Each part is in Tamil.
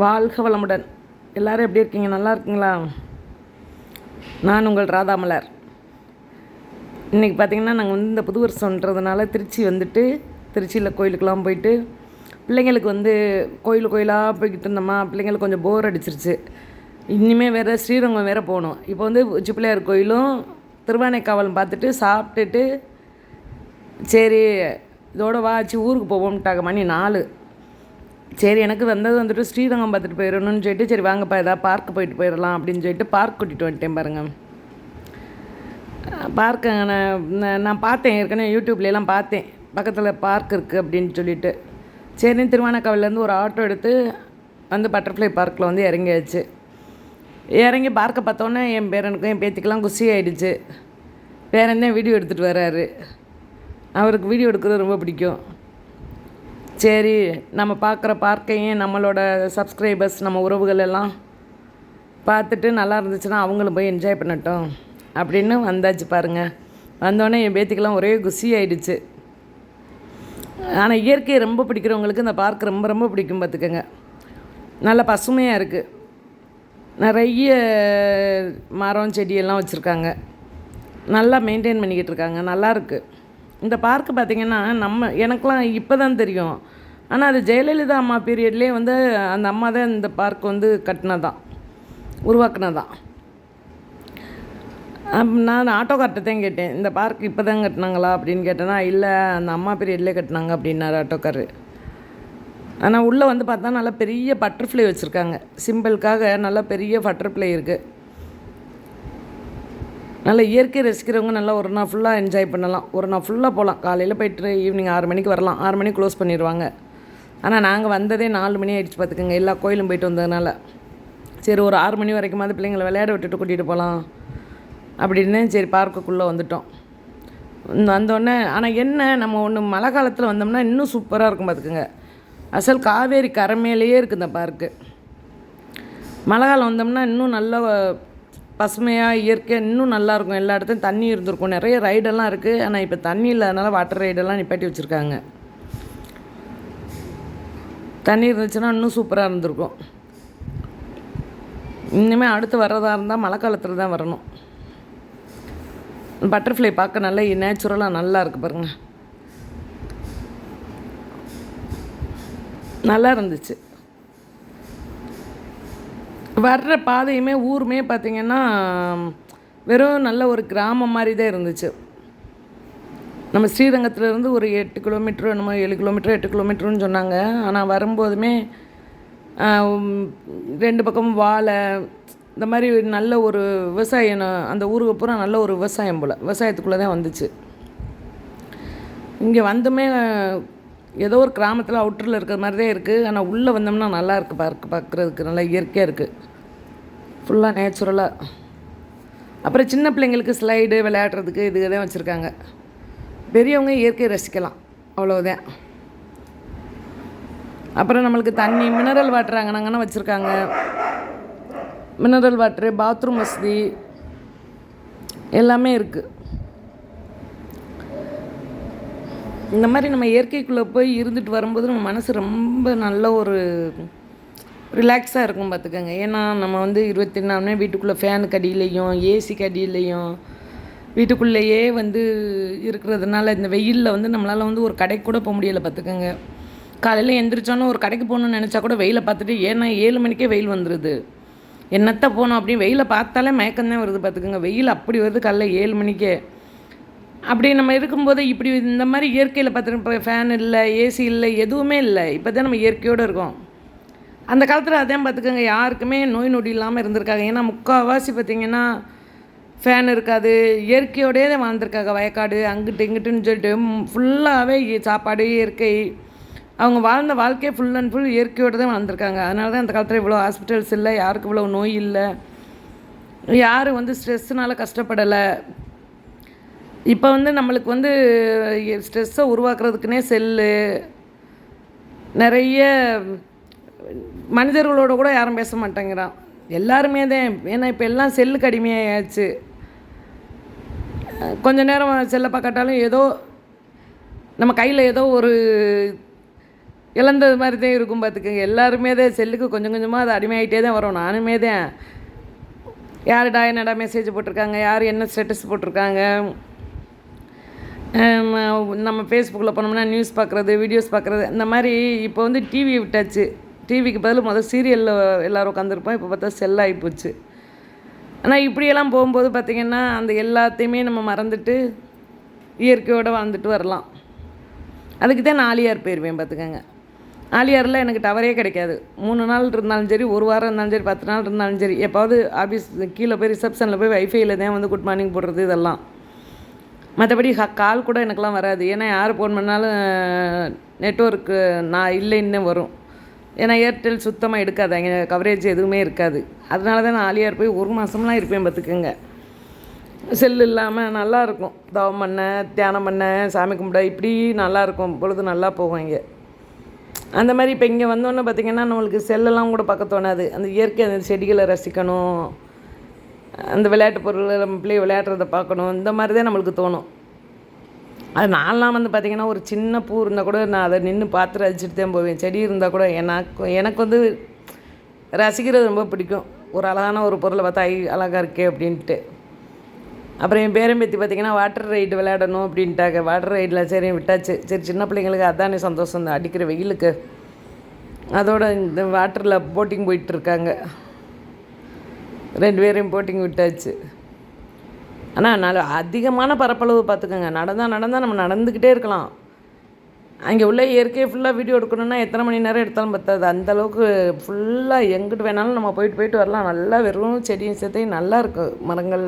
வாழ்க வளமுடன். எல்லாரும் எப்படி இருக்கீங்க? நல்லா இருக்கீங்களா? நான் உங்கள் ராதாமலர் இன்றைக்கி பார்த்தீங்கன்னா நாங்கள் வந்து இந்த புது வருஷன்றதுனால திருச்சி வந்துட்டு திருச்சியில் கோயிலுக்கெல்லாம் போயிட்டு பிள்ளைங்களுக்கு வந்து கோயில் கோயிலாக போய்கிட்டு இருந்தோமா பிள்ளைங்களுக்கு கொஞ்சம் போர் அடிச்சிருச்சு. இனிமேல் வேறு ஸ்ரீரங்கம் வேறு போகணும். இப்போ வந்து உச்சி பிள்ளையார் கோயிலும் திருவானைக்காவலும் பார்த்துட்டு சாப்பிட்டுட்டு சரி இதோட வாச்சு ஊருக்கு போவோம்ட்டாங்க மணி நாலு. சரி எனக்கு வந்தது வந்துட்டு ஸ்ரீரங்கம் பார்த்துட்டு போயிடணும்னு சொல்லிட்டு சரி வாங்கப்பா ஏதாவது பார்க் போயிட்டு போயிடலாம் அப்படின்னு சொல்லிட்டு பார்க் கூட்டிகிட்டு வந்துட்டேன் பாருங்கள் பார்க்கு நான் நான் பார்த்தேன். ஏற்கனவே யூடியூப்லலாம் பார்த்தேன். பக்கத்தில் பார்க் இருக்குது அப்படின்னு சொல்லிட்டு. சரின்னு திருவானக்காவிலேருந்து ஒரு ஆட்டோ எடுத்து வந்து பட்டர்ஃப்ளை பார்க்கில் வந்து இறங்கியாச்சு. இறங்கி பார்க்க பார்த்தோன்னே என் பேரனுக்கும் என் பேத்திக்கெல்லாம் குசி ஆகிடுச்சு பேரன் தான் வீடியோ எடுத்துகிட்டு வர்றாரு அவருக்கு வீடியோ எடுக்கிறது ரொம்ப பிடிக்கும். சரி நம்ம பார்க்குற பார்க்கையும் நம்மளோட சப்ஸ்கிரைபர்ஸ் நம்ம உறவுகள் எல்லாம் பார்த்துட்டு நல்லா இருந்துச்சுன்னா அவங்களும் போய் என்ஜாய் பண்ணட்டும் அப்படின்னு வந்தாச்சு பாருங்கள் வந்தோடனே என் பேத்திக்கெல்லாம் ஒரே குசி ஆயிடுச்சு. ஆனால் இயற்கையை ரொம்ப பிடிக்கிறவங்களுக்கு இந்த பார்க் ரொம்ப ரொம்ப பிடிக்கும் பார்த்துக்கோங்க. நல்ல பசுமையாக இருக்குது நிறைய மரம் செடியெல்லாம் வச்சுருக்காங்க. நல்லா மெயின்டைன் பண்ணிக்கிட்டு இருக்காங்க. நல்லாயிருக்கு இந்த பார்க்கு பார்த்திங்கன்னா நம்ம எனக்கெலாம் இப்போ தான் தெரியும். ஆனால் அது ஜெயலலிதா அம்மா பீரியட்லேயே வந்து அந்த அம்மா தான் இந்த பார்க் வந்து கட்டினதான் உருவாக்குனதான் நான் ஆட்டோக்கார்ட்ட தான் கேட்டேன். இந்த பார்க் இப்போ தான் கட்டினாங்களா அப்படின்னு கேட்டேன்னா இல்லை அந்த அம்மா பீரியட்லேயே கட்டினாங்க அப்படின்னாரு ஆட்டோக்காரு ஆனால் உள்ளே வந்து பார்த்தா நல்லா பெரிய பட்டர்ஃப்ளை வச்சுருக்காங்க. சிம்பிளுக்காக நல்லா பெரிய பட்டர்ஃப்ளை இருக்குது நல்ல இயற்கை ரசிக்கிறவங்க நல்லா ஒரு நாள் ஃபுல்லாக என்ஜாய் பண்ணலாம். ஒரு நாள் ஃபுல்லாக போகலாம் காலையில் போயிட்டு ஈவினிங் ஆறு மணிக்கு வரலாம். ஆறு மணிக்கு க்ளோஸ் பண்ணிடுவாங்க ஆனால் நாங்கள் வந்ததே நாலு மணி ஆகிடுச்சு பார்த்துக்கோங்க. எல்லா கோயிலும் போயிட்டு வந்ததுனால. சரி ஒரு ஆறு மணி வரைக்குமாவது பிள்ளைங்களை விளையாட விட்டுட்டு கூட்டிகிட்டு போகலாம் அப்படின்னு சரி பார்க்குக்குள்ளே வந்துட்டோம். வந்தோடனே ஆனால் என்ன நம்ம ஒன்று மழை காலத்தில் வந்தோம்னா இன்னும் சூப்பராக இருக்கும் பார்த்துக்குங்க. அசல் காவேரி கரை மேலேயே இருக்குது இந்த பார்க்கு மழை காலம் வந்தோம்னா இன்னும் நல்ல பசுமையாக இயற்கையாக இன்னும் நல்லாயிருக்கும் எல்லா இடத்துலையும் தண்ணி இருந்திருக்கும். நிறைய ரைடெல்லாம் இருக்குது ஆனால் இப்போ தண்ணி இல்லாதனால வாட்டர் ரைடெல்லாம் நிப்பாட்டி வச்சுருக்காங்க. தண்ணி இருந்துச்சுன்னா இன்னும் சூப்பராக இருந்திருக்கும். இனிமேல் அடுத்து வர்றதா இருந்தால் மழை காலத்தில் தான் வரணும். பட்டர்ஃப்ளை பார்க்க நல்லா நேச்சுரலாக நல்லா இருக்குது பாருங்கள் நல்லா இருந்துச்சு. வர்ற பாதையுமே ஊருமே பார்த்திங்கன்னா வெறும் நல்ல ஒரு கிராமம் மாதிரி தான் இருந்துச்சு. நம்ம ஸ்ரீரங்கத்துலேருந்து ஒரு எட்டு கிலோமீட்டர் என்னமோ ஏழு கிலோமீட்டர் எட்டு கிலோமீட்டர்னு சொன்னாங்க. ஆனால் வரும்போதுமே ரெண்டு பக்கமும் வாழை இந்த மாதிரி நல்ல ஒரு விவசாயம் அந்த ஊருக்கு பூரா நல்ல ஒரு விவசாயம் போல் விவசாயத்துக்குள்ளே தான் வந்துச்சு. இங்கே வந்துமே ஏதோ ஒரு கிராமத்தில் அவுட்டரில் இருக்கிற மாதிரி தான் இருக்குது ஆனால் உள்ளே வந்தோம்னா நல்லா இருக்குது பார்க்க பார்க்குறதுக்கு. நல்லா இயற்கையாக இருக்குது ஃபுல்லாக நேச்சுரலாக அப்புறம் சின்ன பிள்ளைங்களுக்கு ஸ்லைடு விளையாடுறதுக்கு இதுக்கு தான் வச்சுருக்காங்க. பெரியவங்க இயற்கையை ரசிக்கலாம். அவ்வளோதான் அப்புறம் நம்மளுக்கு தண்ணி மினரல் வாட்டர் அங்கனங்கன்னா வச்சுருக்காங்க. மினரல் வாட்ரு பாத்ரூம் வசதி. எல்லாமே இருக்குது இந்த மாதிரி நம்ம இயற்கைக்குள்ளே போய் இருந்துட்டு வரும்போது நம்ம மனசு ரொம்ப நல்ல ஒரு ரிலாக்ஸாக இருக்கும் பார்த்துக்கோங்க ஏன்னா நம்ம வந்து இருபத்தி நாலுமே வீட்டுக்குள்ளே ஃபேனுக்கு அடியிலையும் ஏசிக்கு கடியிலையும் வீட்டுக்குள்ளேயே வந்து இருக்கிறதுனால இந்த வெயிலில் வந்து நம்மளால் வந்து ஒரு கடைக்கு கூட போக முடியலை பார்த்துக்கோங்க காலையில் எந்திரிச்சோன்னு ஒரு கடைக்கு போகணுன்னு நினச்சா கூட வெயிலை பார்த்துட்டு ஏன்னா ஏழு மணிக்கே வெயில் வந்துடுது என்னத்த போகணும் அப்படின்னு வெயிலை பார்த்தாலே மயக்கம்தான் வருது பார்த்துக்கோங்க வெயில் அப்படி வருது காலைல ஏழு மணிக்கே. அப்படி நம்ம இருக்கும்போது இப்படி இந்த மாதிரி இயற்கையில் பார்த்துட்டு இப்போ ஃபேன் இல்லை ஏசி இல்லை எதுவுமே இல்லை. இப்போ தான் நம்ம இயற்கையோடு இருக்கோம். அந்த காலத்தில் அதே பார்த்துக்கோங்க யாருக்குமே நோய் நொடி இல்லாமல் இருந்திருக்காங்க. ஏன்னா முக்கால்வாசி பார்த்திங்கன்னா ஃபேன் இருக்காது. இயற்கையோடே தான் வாழ்ந்துருக்காங்க. வயக்காடு அங்கிட்டு இங்கிட்டுன்னு சொல்லிட்டு ஃபுல்லாகவே சாப்பாடு இயற்கை. அவங்க வாழ்ந்த வாழ்க்கையே ஃபுல் அண்ட் ஃபுல் இயற்கையோடு தான் வாழ்ந்திருக்காங்க. அதனால தான் அந்த காலத்தில் இவ்வளோ ஹாஸ்பிட்டல்ஸ் இல்லை யாருக்கு இவ்வளோ நோய் இல்லை. யாரும் வந்து ஸ்ட்ரெஸ்ஸுனால கஷ்டப்படலை. இப்போ வந்து நம்மளுக்கு வந்து ஸ்ட்ரெஸ்ஸை உருவாக்குறதுக்குனே செல்லு. நிறைய மனிதர்களோட கூட யாரும் பேச மாட்டேங்கிறான். எல்லாருமே தான் ஏன்னா இப்போ எல்லாம் செல்லுக்கு அடிமையாயாச்சு கொஞ்ச நேரம் செல்லை பார்க்காட்டாலும் ஏதோ நம்ம கையில் ஏதோ ஒரு இழந்தது மாதிரி தான் இருக்கும் பார்த்துக்கோங்க. எல்லாருமே தான் செல்லுக்கு கொஞ்சம் கொஞ்சமாக அது அடிமையாகிட்டே தான் வரும். நானுமே தான் யாருடா என்னடா மெசேஜ் போட்டிருக்காங்க? யார் என்ன ஸ்டேட்டஸ் போட்டிருக்காங்க? நம்ம ஃபேஸ்புக்கில் போனோம்னா நியூஸ் பார்க்குறது வீடியோஸ் பார்க்குறது இந்த மாதிரி இப்போ வந்து டிவி விட்டாச்சு. டிவிக்கு பதில் முதல் சீரியலில் எல்லோரும் உட்காந்துருப்போம் இப்போ பார்த்தா செல் ஆகிப்போச்சு ஆனால் இப்படியெல்லாம் போகும்போது பார்த்திங்கன்னா அந்த எல்லாத்தையுமே நம்ம மறந்துட்டு இயற்கையோடு வாழ்ந்துட்டு வரலாம். அதுக்கு தான் நான் ஆலியார் போயிடுவேன் பார்த்துக்கோங்க. ஆலியாரில் எனக்கு டவரே கிடைக்காது. மூணு நாள் இருந்தாலும் சரி ஒரு வாரம் இருந்தாலும் சரி பத்து நாள் இருந்தாலும் சரி எப்பாவது ஆஃபீஸ் கீழே போய் ரிசப்ஷனில் போய் வைஃபையில் தான் வந்து குட் மார்னிங் போடுறது இதெல்லாம். மற்றபடி கால் கூட எனக்கெலாம் வராது. ஏன்னா யார் ஃபோன் பண்ணாலும் நெட்ஒர்க்கு நான் இல்லைன்னு வரும். ஏன்னா ஏர்டெல் சுத்தமாக எடுக்காது. அங்கே கவரேஜ் எதுவுமே இருக்காது. அதனால தான் நான் ஆலியார் போய் ஒரு மாதம்லாம் இருப்பேன் பார்த்துக்கோங்க. செல் இல்லாமல் நல்லாயிருக்கும் தவம் பண்ண தியானம் பண்ண சாமி கும்பிட இப்படி நல்லா இருக்கும். பொழுது நல்லா போகும் இங்கே. அந்த மாதிரி இப்போ இங்கே வந்தோன்னே பார்த்திங்கன்னா நம்மளுக்கு செல்லெல்லாம் கூட பார்க்க தோணாது. அந்த இயற்கை அந்த செடிகளை ரசிக்கணும். அந்த விளையாட்டு பொருள் நம்ம பிள்ளை விளையாடுறத பார்க்கணும். இந்த மாதிரி தான் நம்மளுக்கு தோணும். அது நான்லாம் வந்து பார்த்திங்கன்னா ஒரு சின்ன பூ இருந்தால் கூட நான் அதை நின்று பார்த்து ரசிச்சுட்டு தான் போவேன். செடி இருந்தால் கூட எனக்கு எனக்கு வந்து ரசிக்கிறது ரொம்ப பிடிக்கும். ஒரு அழகான ஒரு பொருளை பார்த்தா ஐ அழகாக இருக்கே அப்படின்ட்டு. அப்புறம் என் பேரம்பேத்தி பார்த்திங்கன்னா வாட்டர் ரைடு விளையாடணும் அப்படின்ட்டாங்க. வாட்டர் ரைடில் சரி விட்டாச்சு. சரி சின்ன பிள்ளைங்களுக்கு அதானே சந்தோஷம். தான் அடிக்கிற வெயிலுக்கு. அதோட இந்த வாட்டரில் போட்டிங் போயிட்டுருக்காங்க ரெண்டு பேரையும் போட்டிங் விட்டாச்சு. ஆனால் நல்ல அதிகமான பரப்பளவு பார்த்துக்கோங்க. நடந்தால் நடந்தால் நம்ம நடந்துக்கிட்டே இருக்கலாம். அங்கே உள்ள இயற்கையை ஃபுல்லாக வீடியோ எடுக்கணுன்னா எத்தனை மணி நேரம் எடுத்தாலும் பத்தாது. அந்த அளவுக்கு ஃபுல்லாக எங்கிட்டு வேணாலும் நம்ம போயிட்டு போயிட்டு வரலாம். நல்லா வெறும் செடியும் சேர்த்தையும் நல்லா இருக்கும் மரங்கள்.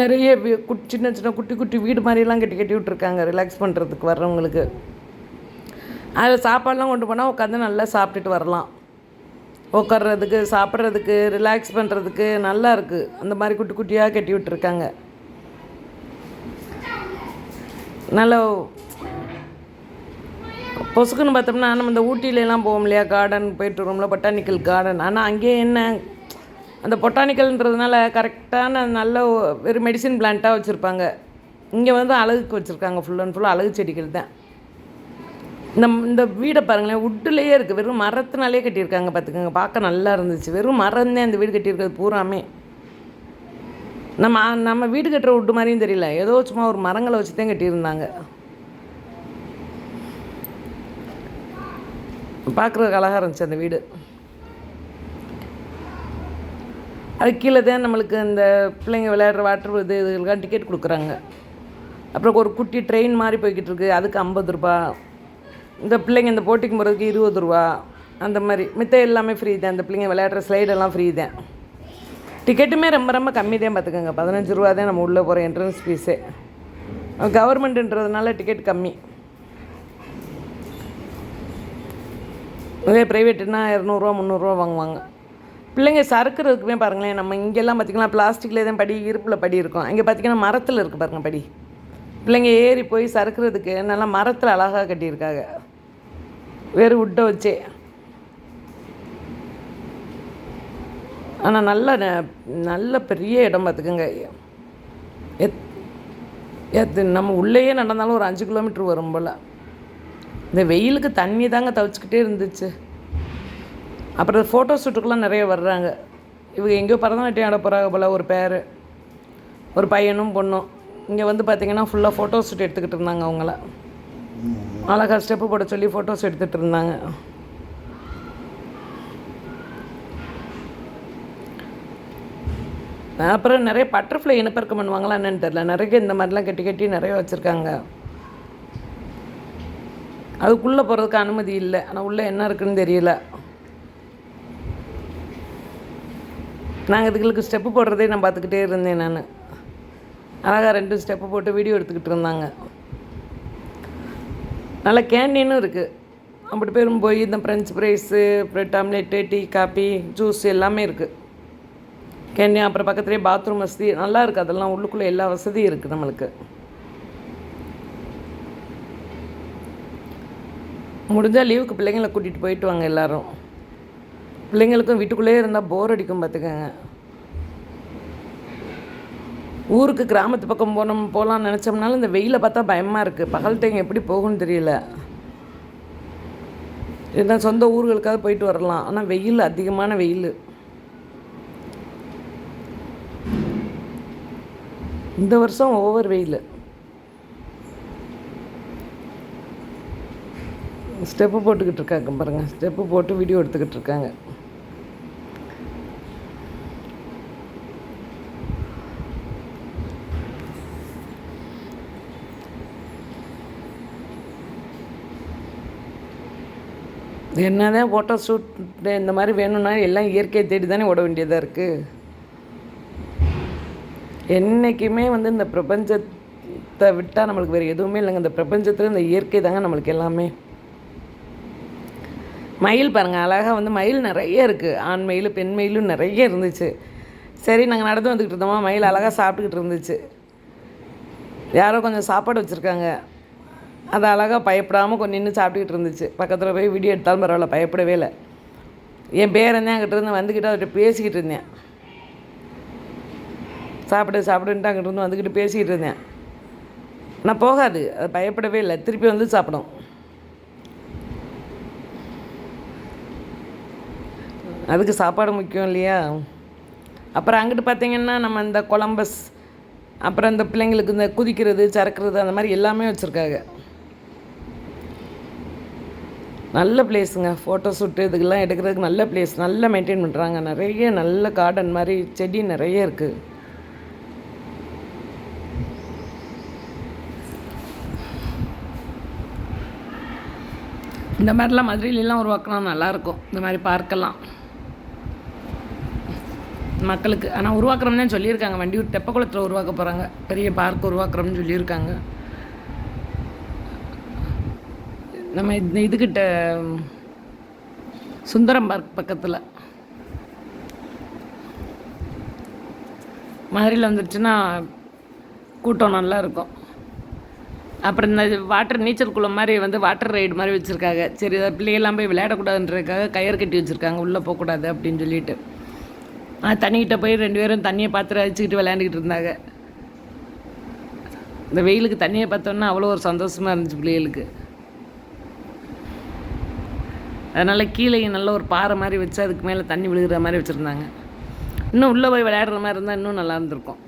நிறைய குட் சின்ன சின்ன குட்டி குட்டி வீடு மாதிரிலாம் கட்டி கட்டி விட்ருக்காங்க ரிலாக்ஸ் பண்ணுறதுக்கு வர்றவங்களுக்கு. அதில் சாப்பாடெலாம் கொண்டு போனால் உட்காந்து நல்லா சாப்பிட்டுட்டு வரலாம். உட்கார்றதுக்கு சாப்பிட்றதுக்கு ரிலாக்ஸ் பண்ணுறதுக்கு நல்லா இருக்குது அந்த மாதிரி குட்டி குட்டியாக கட்டி விட்டுருக்காங்க. நல்ல பொசுக்குன்னு பார்த்தோம்னா நம்ம இந்த ஊட்டியிலலாம் போவோம் இல்லையா? கார்டன் போயிட்டு வரோம்ல பொட்டானிக்கல் கார்டன் ஆனால் அங்கேயே என்ன அந்த பொட்டானிக்கல்ன்றதுனால கரெக்டான நல்ல வெறும் மெடிசின் பிளான்ட்டாக வச்சுருப்பாங்க. இங்கே வந்து அழகுக்கு வச்சுருக்காங்க ஃபுல் அண்ட் ஃபுல் அழகு செடிகள் தான். இந்த இந்த வீடை பாருங்களேன் உட்டுலேயே இருக்குது வெறும் மரத்தினாலே கட்டியிருக்காங்க பார்த்துக்கோங்க பார்க்க நல்லா இருந்துச்சு. வெறும் மரம் தான் இந்த வீடு கட்டியிருக்கிறது பூராமே. நம்ம நம்ம வீடு கட்டுற உட்டு மாதிரியும் தெரியல. ஏதோ சும்மா ஒரு மரங்களை வச்சு தான் கட்டியிருந்தாங்க. பார்க்குறதுக்கு அழகாக இருந்துச்சு அந்த வீடு. அது கீழே தான் நம்மளுக்கு இந்த பிள்ளைங்க விளையாடுற வாட்டர் இது இதுக்கெல்லாம் டிக்கெட் கொடுக்குறாங்க. அப்புறம் ஒரு குட்டி ட்ரெயின் மாதிரி போய்கிட்டு இருக்கு. அதுக்கு ஐம்பது ரூபா இந்த பிள்ளைங்க இந்த போட்டிக்கு போகிறதுக்கு இருபது ரூபா அந்த மாதிரி. மித்த எல்லாமே ஃப்ரீ தான். இந்த பிள்ளைங்க விளையாடுற ஸ்லைடெல்லாம் ஃப்ரீ தான். டிக்கெட்டுமே ரொம்ப ரொம்ப கம்மி தான் பார்த்துக்கோங்க. பதினஞ்சு ரூபா தான் நம்ம உள்ளே போகிற என்ட்ரன்ஸ் ஃபீஸே கவர்மெண்ட்டுன்றதுனால டிக்கெட் கம்மி. இதே ப்ரைவேட்டுனா இரநூறுவா முந்நூறுரூவா வாங்குவாங்க. பிள்ளைங்க சறுக்கிறதுக்குமே பாருங்களேன் நம்ம இங்கெல்லாம் பார்த்திங்கன்னா பிளாஸ்டிக்கில் தான் படி இருப்பில் படி இருக்கும். அங்கே பார்த்திங்கன்னா மரத்தில் இருக்குது பாருங்கள் படி. பிள்ளைங்க ஏறி போய் சறுக்கிறதுக்கு நல்லா மரத்தில் அழகாக கட்டியிருக்காங்க. வேறு உட்டை வச்சே. ஆனால் நல்ல ந- நல்ல பெரிய இடம் பார்த்துக்கோங்க. எத் எத் நம்ம உள்ளேயே நடந்தாலும் ஒரு அஞ்சு கிலோமீட்டர் வரும் போல். இந்த வெயிலுக்கு தண்ணி தாங்க தவிச்சுக்கிட்டே இருந்துச்சு. அப்புறம் ஃபோட்டோ ஷூட்டுக்கெலாம் நிறைய வர்றாங்க. இவங்க எங்கேயோ பரதநாட்டியம் ஆட போகிறாங்க போல் ஒரு பேர். ஒரு பையனும் பொண்ணும். இங்கே வந்து பார்த்திங்கன்னா ஃபுல்லாக ஃபோட்டோ ஷூட் எடுத்துக்கிட்டு இருந்தாங்க அவங்கள. அழகாக ஸ்டெப்பு போட சொல்லி ஃபோட்டோஸ் எடுத்துகிட்டு இருந்தாங்க. அப்புறம் நிறைய பட்டர்ஃப்ளை இனப்பெருக்கம் பண்ணுவாங்களா என்னன்னு தெரில நிறைய இந்த மாதிரிலாம் கட்டி கட்டி நிறைய வச்சுருக்காங்க. அதுக்குள்ளே போகிறதுக்கு அனுமதி இல்லை. ஆனால் உள்ளே என்ன இருக்குன்னு தெரியல. நாங்கள் இதுகளுக்கு ஸ்டெப்பு போடுறதே நான் பார்த்துக்கிட்டே இருந்தேன் நான். அழகாக ரெண்டு ஸ்டெப்பு போட்டு வீடியோ எடுத்துக்கிட்டு இருந்தாங்க. நல்ல கேண்டீனும் இருக்குது அப்படி பேரும் போய் இந்த French fries bread omelette tea coffee juice எல்லாமே இருக்குது கேண்டீன் அப்புறம் பக்கத்துலேயே பாத்ரூம் வசதி நல்லா இருக்குது அதெல்லாம் உள்ளுக்குள்ளே எல்லா வசதியும் இருக்குது நம்மளுக்கு. முடிஞ்சால் லீவுக்கு பிள்ளைங்களை கூட்டிகிட்டு போயிட்டு வாங்க எல்லோரும். பிள்ளைங்களுக்கும் வீட்டுக்குள்ளேயே இருந்தால் போர் அடிக்கும் பார்த்துக்கங்க ஊருக்கு கிராமத்து பக்கம் போனோம் போகலான்னு நினச்சோம்னாலும் இந்த வெயிலை பார்த்தா பயமாக இருக்குது பகல் டைம் எப்படி போகும்னு தெரியல. ஏன்னா சொந்த ஊர்களுக்காவது போயிட்டு வரலாம். ஆனால் வெயில் அதிகமான வெயில். இந்த வருஷம் ஓவர் வெயில். ஸ்டெப்பு போட்டுக்கிட்டு இருக்காங்க பாருங்கள் ஸ்டெப்பு போட்டு வீடியோ எடுத்துக்கிட்டு இருக்காங்க. என்னதான் ஃபோட்டோ ஷூட் இந்த மாதிரி வேணும்னா எல்லாம் இயற்கையை தேடி தானே ஓட வேண்டியதாக இருக்குது என்றைக்குமே வந்து இந்த பிரபஞ்சத்தை விட்டால் நம்மளுக்கு வேறு எதுவுமே இல்லைங்க. இந்த பிரபஞ்சத்தில் இந்த இயற்கை தாங்க நம்மளுக்கு எல்லாமே. மயில் பாருங்கள் அழகாக வந்து மயில் நிறைய இருக்குது ஆண் மயில் பெண் மயிலும் நிறைய இருந்துச்சு. சரி நாங்கள் நடந்து வந்துக்கிட்டு இருந்தோமா? மயில் அழகாக சாப்பிட்டுக்கிட்டு இருந்துச்சு. யாரோ கொஞ்சம் சாப்பாடு வச்சுருக்காங்க. அது அழகாக பயப்படாமல் கொஞ்சம் நின்று சாப்பிட்டுக்கிட்டு இருந்துச்சு. பக்கத்தில் போய் வீடியோ எடுத்தாலும் பரவாயில்ல பயப்படவே இல்லை. என் பேரன் அங்கிட்ட இருந்து வந்துக்கிட்டு அவர்கிட்ட பேசிக்கிட்டு இருந்தேன். சாப்பிடு சாப்பிடுன்ட்டு அங்கிட்ட இருந்து வந்துக்கிட்டு பேசிக்கிட்டு இருந்தேன். நான் போகாது அது பயப்படவே இல்லை. திருப்பி வந்து சாப்பிடும். அதுக்கு சாப்பாடு முக்கியம் இல்லையா? அப்புறம் அங்கிட்டு பார்த்தீங்கன்னா நம்ம இந்த கொலம்பஸ் அப்புறம் இந்த பிள்ளைங்களுக்கு இந்த குதிக்கிறது சறக்கிறது அந்த மாதிரி எல்லாமே வச்சுருக்காங்க. நல்ல பிளேஸுங்க ஃபோட்டோ ஷூட்டு இதுக்கெல்லாம் எடுக்கிறதுக்கு நல்ல பிளேஸ் நல்லா மெயின்டைன் பண்ணுறாங்க நிறைய நல்ல கார்டன் மாதிரி செடி நிறைய இருக்குது இந்த மாதிரிலாம் மதுரையிலலாம் உருவாக்கினா நல்லாயிருக்கும். இந்த மாதிரி பார்க்கெல்லாம் மக்களுக்கு. ஆனால் உருவாக்குறோம்னு சொல்லியிருக்காங்க. வண்டியூர் தெப்பக்குளத்தில் உருவாக்க போகிறாங்க பெரிய பார்க் உருவாக்குறோம்னு சொல்லியிருக்காங்க. நம்ம இந்த இதுக்கிட்ட சுந்தரம் பார்க் பக்கத்தில். மதுரையில் வந்துருச்சுன்னா கூட்டம் நல்லா இருக்கும். அப்புறம் இந்த வாட்டர் நீச்சல் குளம் மாதிரி வந்து வாட்டர் ரைடு மாதிரி வச்சுருக்காங்க. சரி அதை பிள்ளைகள்லாம் போய் விளையாடக்கூடாதுன்றதுக்காக கயிறு கட்டி வச்சுருக்காங்க. உள்ளே போகக்கூடாது அப்படின்னு சொல்லிட்டு. தண்ணிக்கிட்ட போய் ரெண்டு பேரும் தண்ணியை பார்த்து அழிச்சிக்கிட்டு விளையாண்டுக்கிட்டு இருந்தாங்க. இந்த வெயிலுக்கு தண்ணியை பார்த்தோன்னா அவ்வளோ ஒரு சந்தோஷமாக இருந்துச்சு பிள்ளைகளுக்கு. அதனால் கீழே நல்ல ஒரு பாறை மாதிரி வச்சு அதுக்கு மேலே தண்ணி விழுகிற மாதிரி வச்சுருந்தாங்க. இன்னும் உள்ளே போய் விளையாடுற மாதிரி இருந்தால் இன்னும் நல்லா இருந்திருக்கும்.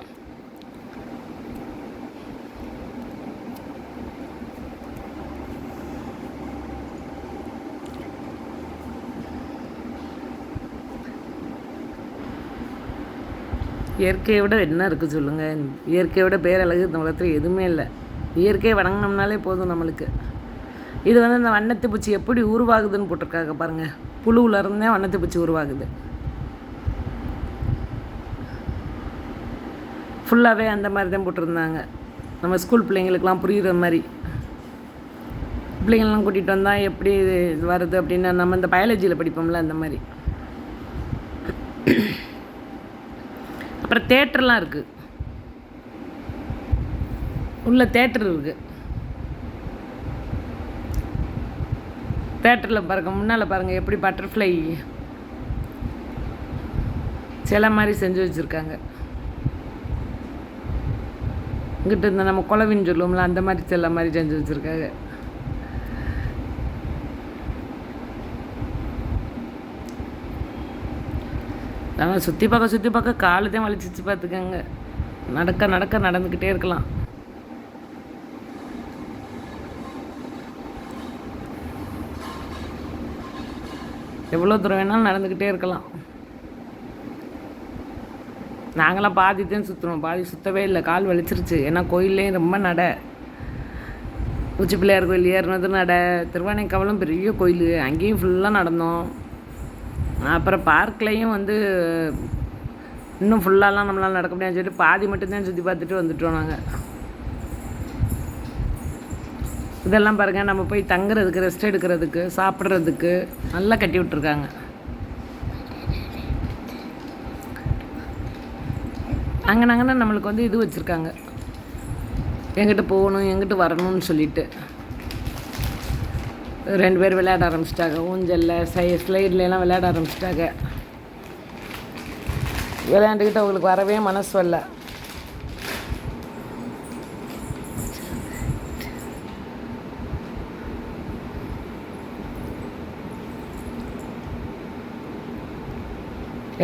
இயற்கையை விட என்ன இருக்குது சொல்லுங்கள் இயற்கையை விட பேரழகு இந்த உலகத்தில் எதுவுமே இல்லை. இயற்கையை வணங்கினோம்னாலே போதும் நம்மளுக்கு. இது வந்து இந்த வண்ணத்து பூச்சி எப்படி உருவாகுதுன்னு போட்டிருக்காங்க பாருங்கள் புழுவில் இருந்தே வண்ணத்து பூச்சி உருவாகுது. ஃபுல்லாகவே அந்த மாதிரி தான் போட்டிருந்தாங்க. நம்ம ஸ்கூல் பிள்ளைங்களுக்கெலாம் புரிகிற மாதிரி. பிள்ளைங்கள்லாம் கூட்டிகிட்டு வந்தால் எப்படி இது வருது அப்படின்னா நம்ம இந்த பயாலஜியில் படிப்போம்ல அந்த மாதிரி. அப்புறம் தேட்டர்லாம் இருக்குது உள்ள தேட்டர் இருக்குது தேட்டரில் பாருங்கள் முன்னால் பாருங்கள் எப்படி பட்டர்ஃப்ளை சில மாதிரி செஞ்சு வச்சுருக்காங்க. இங்கிட்ட இந்த நம்ம குழவின்னு சொல்லுவோம்ல அந்த மாதிரி சில மாதிரி செஞ்சு வச்சுருக்காங்க. ஆனால் சுற்றி பார்க்க சுற்றி பார்க்க காலு தான் வலிச்சிச்சு பார்த்துக்கோங்க. நடக்க நடக்க நடந்துக்கிட்டே இருக்கலாம். எவ்வளோ தூரம் வேணாலும் நடந்துக்கிட்டே இருக்கலாம். நாங்களாம் பாதி தான் சுற்றுறோம் பாதி சுற்றவே இல்லை. கால் வலிச்சிருச்சு. ஏன்னா கோயில்லேயும் ரொம்ப நட. உச்சி பிள்ளையார் கோயில் ஏறினது நட. திருவானைக்காவலும் பெரிய கோயில். அங்கேயும் ஃபுல்லாக நடந்தோம். அப்புறம் பார்க்லேயும் வந்து இன்னும் ஃபுல்லாலாம் நம்மளால் நடக்க முடியாதுன்னு சொல்லிட்டு பாதி மட்டும்தான் சுற்றி பார்த்துட்டு வந்துட்டோம் நாங்கள் இதெல்லாம் பாருங்கள் நம்ம போய் தங்குறதுக்கு ரெஸ்ட் எடுக்கிறதுக்கு சாப்பிட்றதுக்கு நல்லா கட்டி விட்ருக்காங்க அங்கே நாங்கன்னா நம்மளுக்கு வந்து இது வச்சுருக்காங்க. எங்கிட்ட போகணும் எங்கிட்ட வரணும்னு சொல்லிட்டு. ரெண்டு பேர் விளையாட ஆரம்பிச்சிட்டாங்க. ஊஞ்சலில் சை ஸ்லைட்லாம் விளையாட ஆரம்பிச்சிட்டாங்க. விளையாண்டுக்கிட்டு அவங்களுக்கு வரவே மனசு வரல.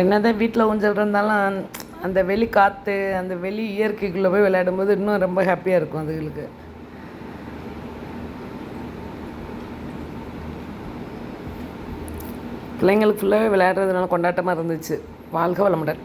என்னதான் வீட்டில் ஊஞ்சல் இருந்தாலும் அந்த வெளி காற்று அந்த வெளி இயற்கைக்குள்ளே போய் விளையாடும்போது இன்னும் ரொம்ப ஹாப்பியாக இருக்கும் அதுகளுக்கு. பிள்ளைங்களுக்கு ஃபுல்லாகவே விளையாடுறதுனால கொண்டாட்டமாக இருந்துச்சு. வாழ்க வளமுடன்.